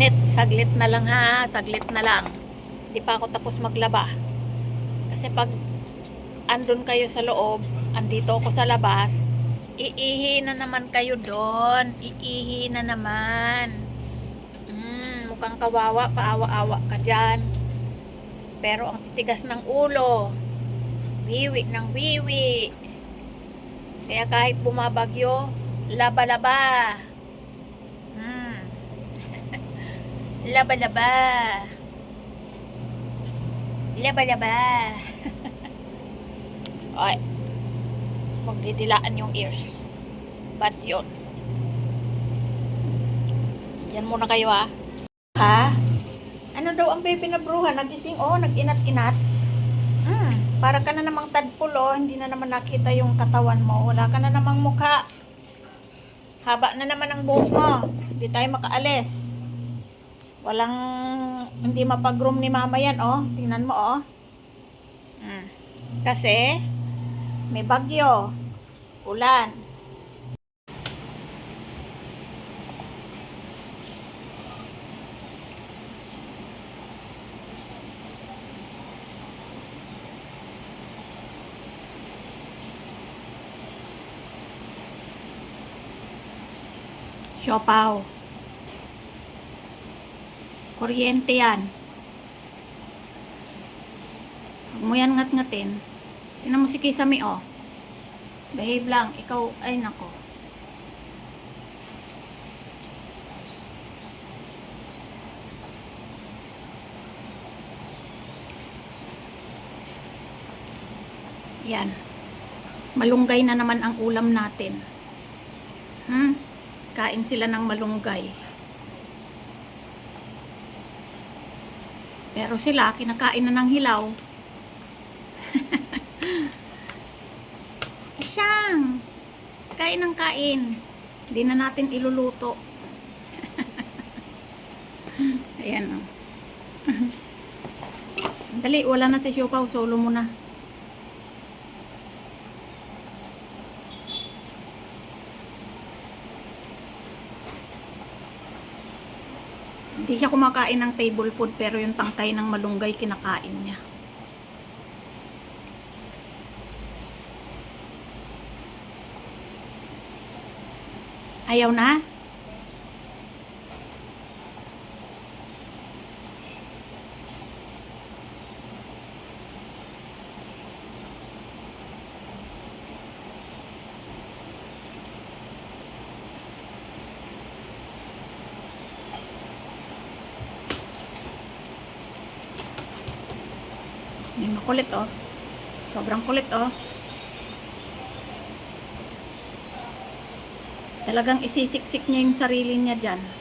Net, saglit na lang ha, saglit na lang. Hindi pa ako tapos maglaba. Kasi pag andun kayo sa loob, andito ako sa labas, iihi na naman kayo doon. Iihi na naman. Mm, mukhang kawawa, paawa-awa ka dyan. Pero ang tigas ng ulo, wiwi ng wiwi. Kaya kahit bumabagyo, laba-laba. Hmm. Laba-laba. Laba-laba. Ay. Magdidilaan yung ears. Bad yun. Yan muna kayo ah. Ha? Ano daw ang baby na bruha? Nagising oh, nag-inat-inat. Hmm, para ka na namang tadpol oh, hindi na naman nakita yung katawan mo. Wala ka na namang mukha. Haba na naman ang buhok mo. Hindi tayo makaalis. Walang, hindi mapag-groom ni mama yan oh. Tingnan mo oh. Hmm. Kasi, may bagyo. Ulan. Siopaw. Kuryente yan. Huwag mo yan ngat-ngatin. Tingnan mo si Kisame, oh. Behave lang. Ikaw, ay nako. Yan. Malunggay na naman ang ulam natin. Hmm? Kain sila ng malunggay. Pero sila, kinakain na ng hilaw. Siyang! Kain ng kain. Hindi na natin iluluto. Ayan o. Dali, wala na si Siopaw. Solo mo na. Hindi siya kumakain ng table food pero yung tangkay ng malunggay kinakain niya. Ayaw na? May makulit oh. Sobrang kulit oh. Talagang isisiksik niya yung sarili niya dyan.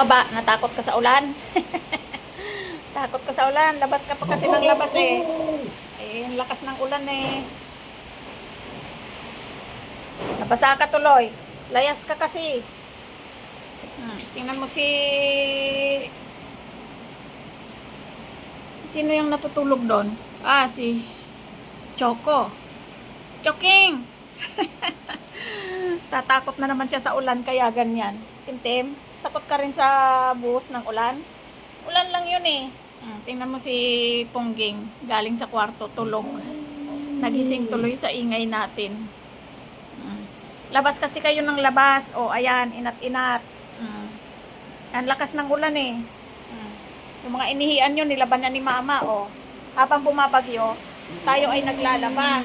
Baba, natakot ka sa ulan? Takot ka sa ulan. Labas ka pa kasi ng labas eh. Ang lakas ng ulan eh. Nabasa ka tuloy. Layas ka kasi. Hmm, tingnan mo si... Sino yung natutulog doon? Ah, si Choco. Choking! Tatakot na naman siya sa ulan kaya ganyan. Timtim, takot ka rin sa buhos ng ulan? Ulan lang yun eh. Hmm, tingnan mo si Pongging, galing sa kwarto, tulog. Nagising tuloy sa ingay natin. Hmm. Labas kasi kayo ng labas. O, ayan, inat-inat. Hmm. Ang lakas ng ulan eh. Hmm. Yung mga inihian nyo, nilaban na ni mama, o. Habang bumabagyo, tayo ay naglalaba.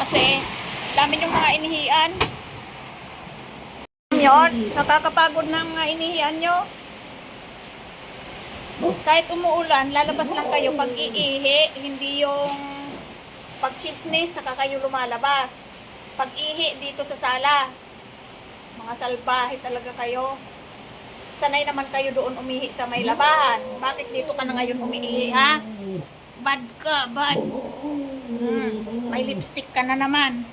Kasi, dami yung mga inihian. Yun, nakakapagod ng mga inihian nyo. Kahit umuulan, lalabas lang kayo pag iihi, hindi yung pag chismis, saka kayo lumalabas. Pag ihi dito sa sala, mga salbahe talaga kayo. Sanay naman kayo doon umihi sa may labahan. Bakit dito ka na ngayon umiihi, ha? Bad ka, bad. Hmm, may lipstick ka na naman.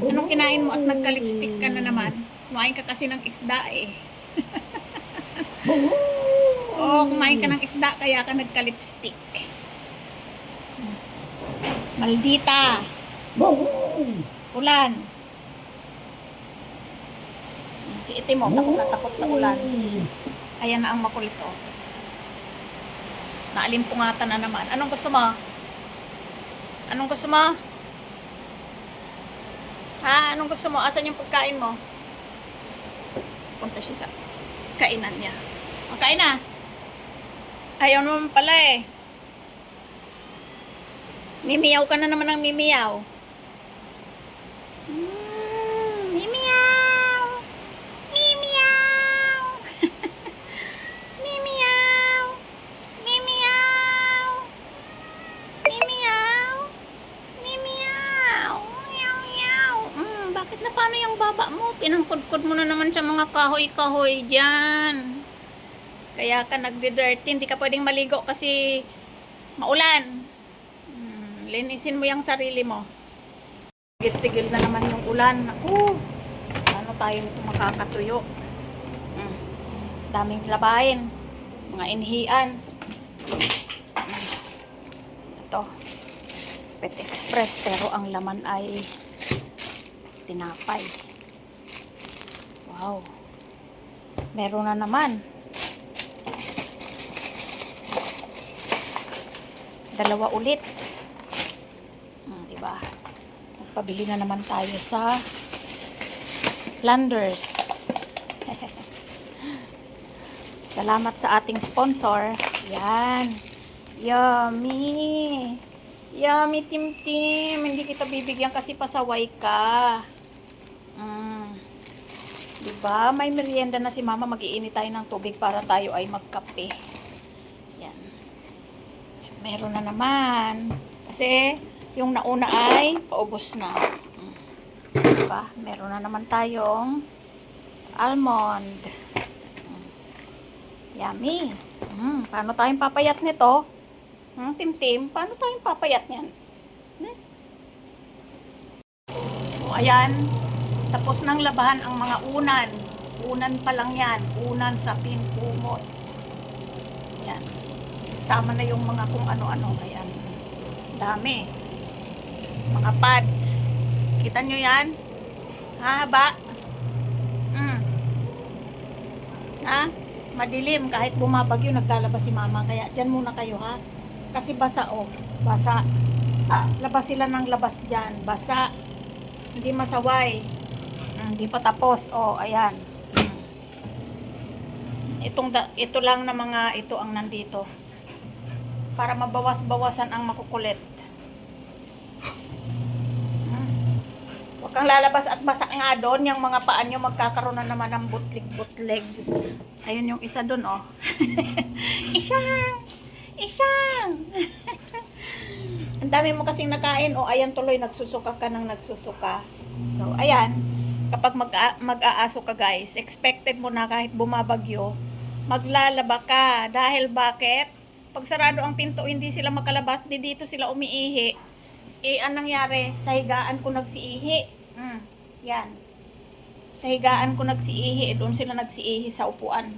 Anong kinain mo at nagka-lipstick ka na naman? Kumain ka kasi ng isda eh. Oo, kumain ka ng isda kaya ka nagka-lipstick. Maldita. Ulan. Si ite mo, takot na takot sa ulan. Ayan na ang makulit oh. Naalimpungatan na naman. Anong gusto mo? Anong gusto mo? Ha? Anong gusto mo? Asan yung pagkain mo? Punta siya sa kainan niya. O, kain na. Ayaw naman pala eh. Mimiyaw ka na naman ng mimiyaw. Mm, mimiyaw. Mimiyaw. mimiyaw. Mimiyaw. Mimiyaw. Mimiyaw. Meow, meow. Mm, bakit na paano yung baba mo? Pinangkudkod mo na naman sa mga kahoy-kahoy dyan. Kaya ka nagdi-dirty. Hindi ka pwedeng maligo kasi maulan. Hmm, linisin mo yung sarili mo. Tigil-tigil na naman yung ulan. Naku, ano tayo nito makakatuyo? Hmm, daming labahin. Mga inhian. Hmm, ito. Pet Express. Pero ang laman ay tinapay. Wow. Meron na naman. dalawa ulit. Hmm, diba? Magpabili na naman tayo sa Landers. Salamat sa ating sponsor. Yan. Yummy. Yummy, Tim Tim. Hindi kita bibigyan kasi pasaway ka. Mm. Diba? May merienda na si mama. Mag-iinit tayo ng tubig para tayo ay magkape. Yan. Meron na naman. Kasi, yung nauna ay paubos na. Mm. Diba? Meron na naman tayong almond. Mm. Yummy. Mm. Paano tayong papayat nito? Hmm, Tim-Tim, paano tayong papayat niyan? Hmm? So, ayan. Tapos nang labahan ang mga unan. Unan pa lang yan. Unan sa pinkumot. Yan. Sama na yung mga kung ano-ano. Ayan. Dami. Mga pads. Kita nyo yan? Hahaba. Mm. Ha? Madilim. Kahit bumabagyo, naglalabas si mama. Kaya dyan muna kayo ha. Kasi basa oh. Basa. Labas sila ng labas dyan. Basa. Hindi masaway. Mm, Hindi pa tapos. Oh, ayan. Mm. Itong da- ito lang na mga ito ang nandito. Para mabawas-bawasan ang makukulit. Mm. Huwag kang lalabas at basa nga doon. Yung mga paan nyo magkakaroon na naman ng butlig-butlig. Ayun yung isa doon, oh. Isang! Isang! Ang dami mo kasing nakain. O, ayan tuloy, nagsusuka ka ng nagsusuka. So, ayan. kapag mag mag-aaso ka guys, expected mo na kahit bumabagyo, maglalaba ka. Dahil bakit? Pag sarado ang pinto, hindi sila makalabas, di dito sila umiihi. Eh, anong nangyari? Sa higaan ko nagsiihi. Mm, yan. Sa higaan ko nagsiihi, eh, doon sila nagsiihi sa upuan.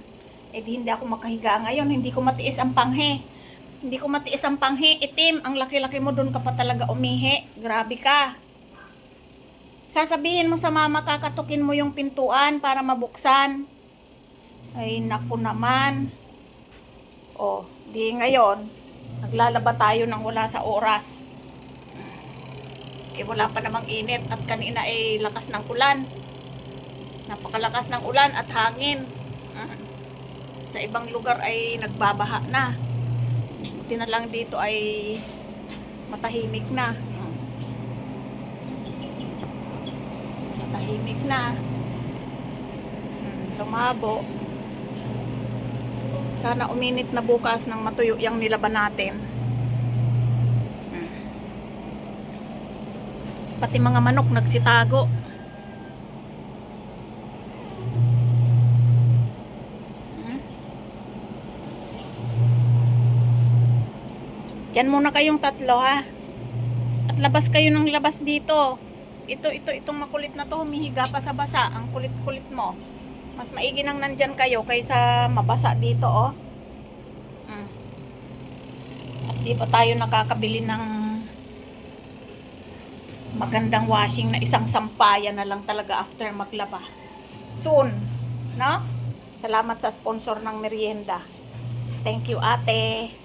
Eh, di hindi ako makahiga ngayon, hindi ko matiis ang panghe. Hindi ko matiis ang panghe, itim. Ang laki-laki mo, doon ka pa talaga umihi. Grabe ka. Sasabihin mo sa mama, kakatukin mo yung pintuan para mabuksan. Ay, naku naman. Oh, di ngayon, naglalaba tayo ng wala sa oras. Eh, wala pa namang init at kanina ay lakas ng ulan. Napakalakas ng ulan at hangin. Sa ibang lugar ay nagbabaha na. Buti na lang dito ay matahimik na. Matahimik na. Mm, lumabo. Sana uminit na bukas ng matuyo yung nilaban natin. Mm. Pati mga manok nagsitago. Diyan muna kayong tatlo ha. At labas kayo ng labas dito. Ito, ito, itong makulit na to, humihiga pa sa basa. Ang kulit-kulit mo. Mas maigi nang nandyan kayo kaysa mabasa dito, oh. Mm. At di pa tayo nakakabili ng magandang washing na isang sampayan na lang talaga after maglaba. Soon, no? Salamat sa sponsor ng merienda. Thank you, ate.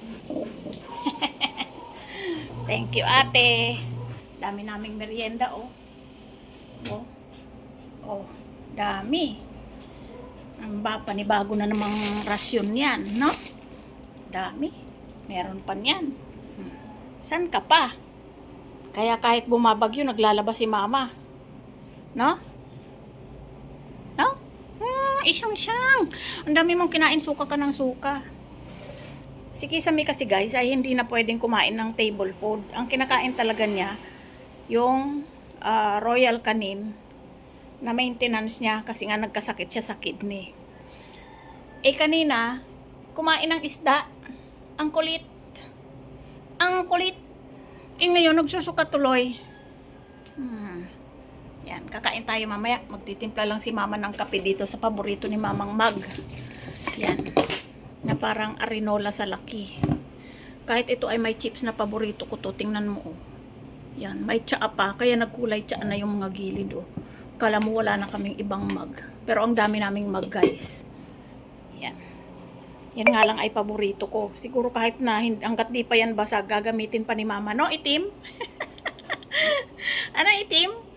Thank you, ate. Dami naming merienda, oh. Oh. Oh, dami. Ang ba, panibago na namang rasyon yan, no? Dami. Meron pa niyan. Hmm. San ka pa? Kaya kahit bumabagyo, naglalabas si mama. No? No? Hmm, isyang siyang. Ang dami mong kinain, suka ka ng suka. Si Kisame kasi guys ay hindi na pwedeng kumain ng table food. Ang kinakain talaga niya yung ah, royal canin na maintenance niya kasi nga nagkasakit siya sa kidney. Eh kanina, kumain ng isda. Ang kulit. Ang kulit. Eh ngayon, nagsusuka tuloy. Hmm. Yan, kakain tayo mamaya. Magtitimpla lang si mama ng kape dito sa paborito ni mamang mag. Yan. Na parang arinola sa laki. Kahit ito ay may chips na paborito ko to, tingnan mo oh. Yan, may tsaa pa, kaya nagkulay tsaa na yung mga gilid oh. Kala mo wala na kaming ibang mug. Pero ang dami naming mug guys. Yan. Yan nga lang ay paborito ko. Siguro kahit na hanggat di pa yan basag, gagamitin pa ni mama. No, itim? ano itim?